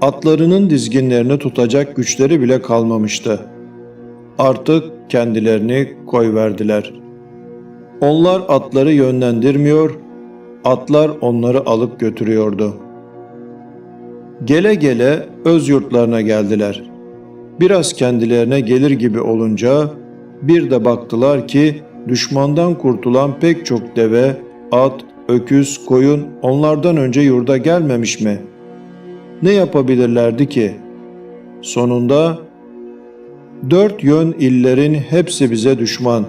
Atlarının dizginlerini tutacak güçleri bile kalmamıştı. Artık kendilerini koyverdiler. Onlar atları yönlendirmiyor, atlar onları alıp götürüyordu. Gele gele öz yurtlarına geldiler. Biraz kendilerine gelir gibi olunca bir de baktılar ki düşmandan kurtulan pek çok deve, at, öküz, koyun onlardan önce yurda gelmemiş mi? Ne yapabilirlerdi ki? Sonunda dört yön illerin hepsi bize düşman.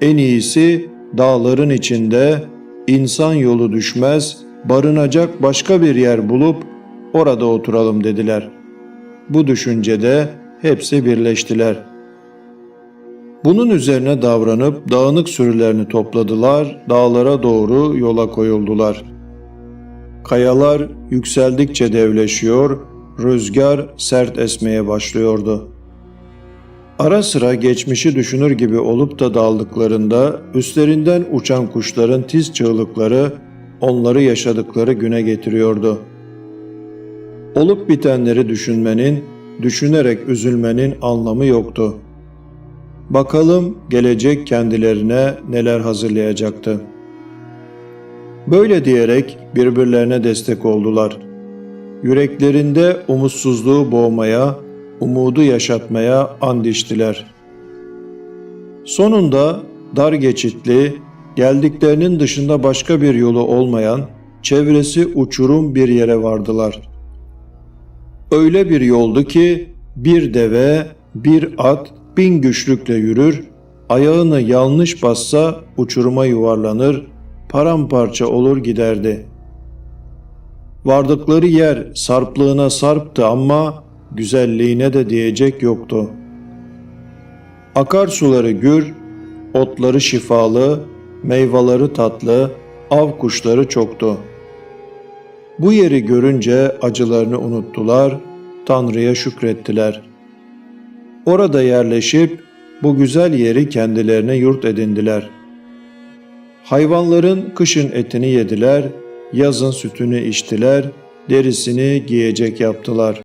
En iyisi dağların içinde insan yolu düşmez, barınacak başka bir yer bulup orada oturalım dediler. Bu düşüncede hepsi birleştiler. Bunun üzerine davranıp dağınık sürülerini topladılar, dağlara doğru yola koyuldular. Kayalar yükseldikçe devleşiyor, rüzgar sert esmeye başlıyordu. Ara sıra geçmişi düşünür gibi olup da daldıklarında üstlerinden uçan kuşların tiz çığlıkları onları yaşadıkları güne getiriyordu. Olup bitenleri düşünmenin, düşünerek üzülmenin anlamı yoktu. Bakalım gelecek kendilerine neler hazırlayacaktı. Böyle diyerek birbirlerine destek oldular. Yüreklerinde umutsuzluğu boğmaya, umudu yaşatmaya and içtiler. Sonunda dar geçitli, geldiklerinin dışında başka bir yolu olmayan, çevresi uçurum bir yere vardılar. Öyle bir yoldu ki bir deve, bir at bin güçlükle yürür, ayağını yanlış bassa uçuruma yuvarlanır, paramparça olur giderdi. Vardıkları yer sarplığına sarptı ama güzelliğine de diyecek yoktu. Akarsuları gür, otları şifalı, meyveleri tatlı, av kuşları çoktu. Bu yeri görünce acılarını unuttular, Tanrı'ya şükrettiler. Orada yerleşip bu güzel yeri kendilerine yurt edindiler. Hayvanların kışın etini yediler, yazın sütünü içtiler, derisini giyecek yaptılar.